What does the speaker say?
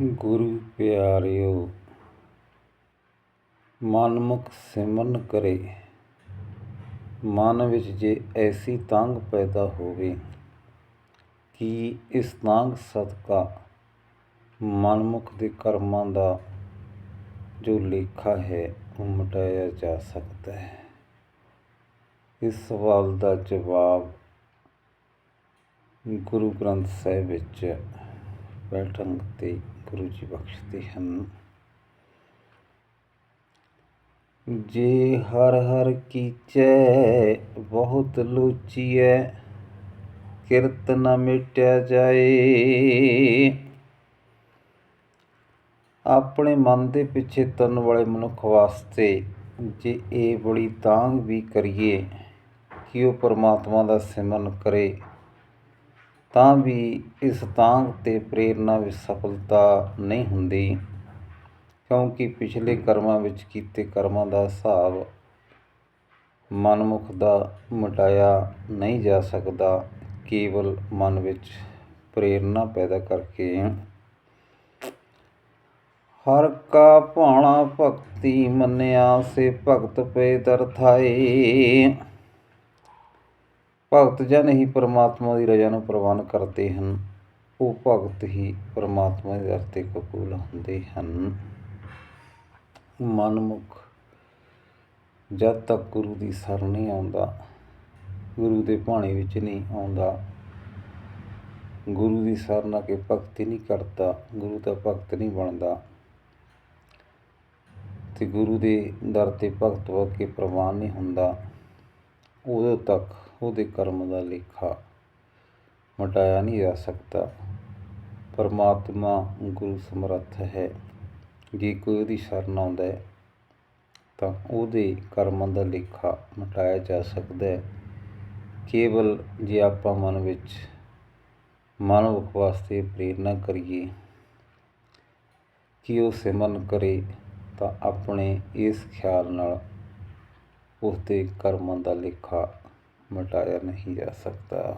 ਗੁਰੂ ਪਿਆਰਿਓ, ਮਨਮੁਖ ਸਿਮਰਨ ਕਰੇ। ਮਨ ਵਿੱਚ ਜੇ ਐਸੀ ਤਾਂਘ ਪੈਦਾ ਹੋਵੇ ਕਿ ਇਸ ਤੰਗ ਸਦਕਾ ਮਨਮੁਖ ਦੇ ਕਰਮਾਂ ਦਾ ਜੋ ਲੇਖਾ ਹੈ, ਉਹ ਮਿਟਾਇਆ ਜਾ ਸਕਦਾ ਹੈ। ਇਸ ਸਵਾਲ ਦਾ ਜਵਾਬ ਗੁਰੂ ਗ੍ਰੰਥ ਸਾਹਿਬ ਵਿੱਚ ਬੈਠਣ ਤੇ ਗੁਰੂ ਜੀ ਬਖਸ਼ਦੇ ਹਨ ਜੇ ਹਰ ਹਰ ਕੀਚੈ ਬਹੁਤ ਲੋਚੀਐ ਕਿਰਤ ਨ ਮਿਟਿਆ ਜਾਏ ਆਪਣੇ ਮਨ ਦੇ ਪਿੱਛੇ ਤੁਰਨ ਵਾਲੇ ਮਨੁੱਖ ਵਾਸਤੇ ਜੇ ਇਹ ਬੜੀ ਤਾਂਗ ਵੀ ਕਰੀਏ ਕਿ ਉਹ ਪਰਮਾਤਮਾ ਦਾ ਸਿਮਰਨ ਕਰੇ ਤਾਂ ਵੀ ਇਸ ਤਾਂਘ ਤੇ ਪ੍ਰੇਰਨਾ ਵਿੱਚ ਸਫਲਤਾ ਨਹੀਂ ਹੁੰਦੀ। ਕਿਉਂਕਿ ਪਿਛਲੇ ਕਰਮਾਂ ਵਿੱਚ ਕੀਤੇ ਕਰਮਾਂ ਦਾ ਹਿਸਾਬ ਮਨਮੁਖ ਦਾ ਮਿਟਾਇਆ ਨਹੀਂ ਜਾ ਸਕਦਾ। ਕੇਵਲ ਮਨ ਵਿੱਚ ਪ੍ਰੇਰਨਾ ਪੈਦਾ ਕਰਕੇ ਹਰ ਕਾ ਭਾਣਾ ਭਗਤੀ ਮੰਨਿਆ ਸੇ ਭਗਤ ਪਏ ਦਰਥਾਏ ਭਗਤ ਜਨ ਹੀ ਪਰਮਾਤਮਾ ਦੀ ਰਜ਼ਾ ਨੂੰ ਪ੍ਰਵਾਨ ਕਰਦੇ ਹਨ, ਉਹ ਭਗਤ ਹੀ ਪਰਮਾਤਮਾ ਦੇ ਦਰ ਤੇ ਕਬੂਲ ਹੁੰਦੇ ਹਨ। ਮਨਮੁਖ, ਜਦ ਤੱਕ ਗੁਰੂ ਦੀ ਸਰ ਨਹੀਂ ਆਉਂਦਾ, ਗੁਰੂ ਦੇ ਭਾਣੇ ਵਿੱਚ ਨਹੀਂ ਆਉਂਦਾ, ਗੁਰੂ ਦੀ ਸਰਨ ਆ ਕੇ ਭਗਤੀ ਨਹੀਂ ਕਰਦਾ, ਗੁਰੂ ਦਾ ਭਗਤ ਨਹੀਂ ਬਣਦਾ। ਤੇ ਗੁਰੂ ਦੇ ਦਰ ਤੇ ਭਗਤ ਹੋ ਕੇ ਪ੍ਰਵਾਨ ਨਹੀਂ ਹੁੰਦਾ, ਉਦੋਂ ਤੱਕ ਉਹਦੇ ਕਰਮ ਦਾ ਲੇਖਾ ਮਟਾਇਆ ਨਹੀਂ ਜਾ ਸਕਦਾ। ਪਰਮਾਤਮਾ ਗੁਰੂ ਸਮਰੱਥ ਹੈ। ਜੇ ਕੋਈ ਉਹਦੀ ਸ਼ਰਨ ਆਉਂਦਾ ਹੈ, ਤਾਂ ਉਹਦੇ ਕਰਮਾਂ ਦਾ ਲੇਖਾ ਮਟਾਇਆ ਜਾ ਸਕਦਾ ਹੈ। ਕੇਵਲ ਜੇ ਆਪਾਂ ਮਨ ਵਿੱਚ ਮਨੁੱਖ ਵਾਸਤੇ ਪ੍ਰੇਰਨਾ ਕਰੀਏ ਕਿ ਉਹ ਸਿਮਰਨ ਕਰੇ, ਤਾਂ ਆਪਣੇ ਇਸ ਖਿਆਲ ਨਾਲ ਉਸ ਦੇ ਕਰਮਾਂ ਦਾ ਲੇਖਾ ਮਿਟਾਇਆ ਨਹੀਂ ਜਾ ਸਕਦਾ।